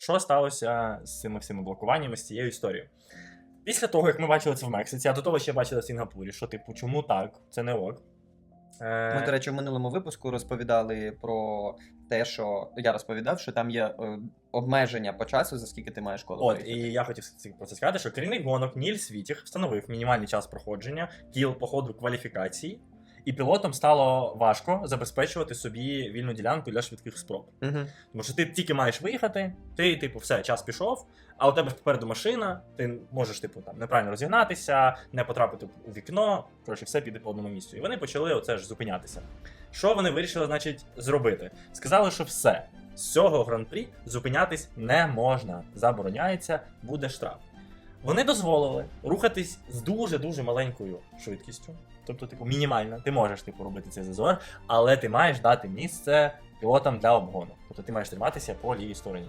Що сталося з цими всіми блокуваннями, з цією історією? Після того, як ми бачили це в Мексиці, а до того ще бачили в Сінгапурі, що, типу, чому так? Це не ок. Е, Ми, до речі, в минулому випуску розповідали про те, що я розповідав, що там є е, обмеження по часу, за скільки ти маєш коло. От, виїхати. і я хотів про це сказати, що керівник гонок Ніль Світіх встановив мінімальний час проходження кіл по ходу кваліфікації, і пілотам стало важко забезпечувати собі вільну ділянку для швидких спроб. Мгм. Тому що ти тільки маєш виїхати, ти, типу, все, час пішов, а у тебе попереду машина, ти можеш, типу, там неправильно розігнатися, не потрапити у вікно. Коротше, все піде по одному місцю. І вони почали оце ж зупинятися. Що вони вирішили, значить, зробити? Сказали, що все. З цього гран-прі зупинятись не можна. Забороняється, буде штраф. Вони дозволили рухатись з дуже-дуже маленькою швидкістю. Тобто, типу, мінімально, ти можеш типу, робити цей зазор, але ти маєш дати місце пілотам для обгону. Тобто ти маєш триматися по лівій стороні.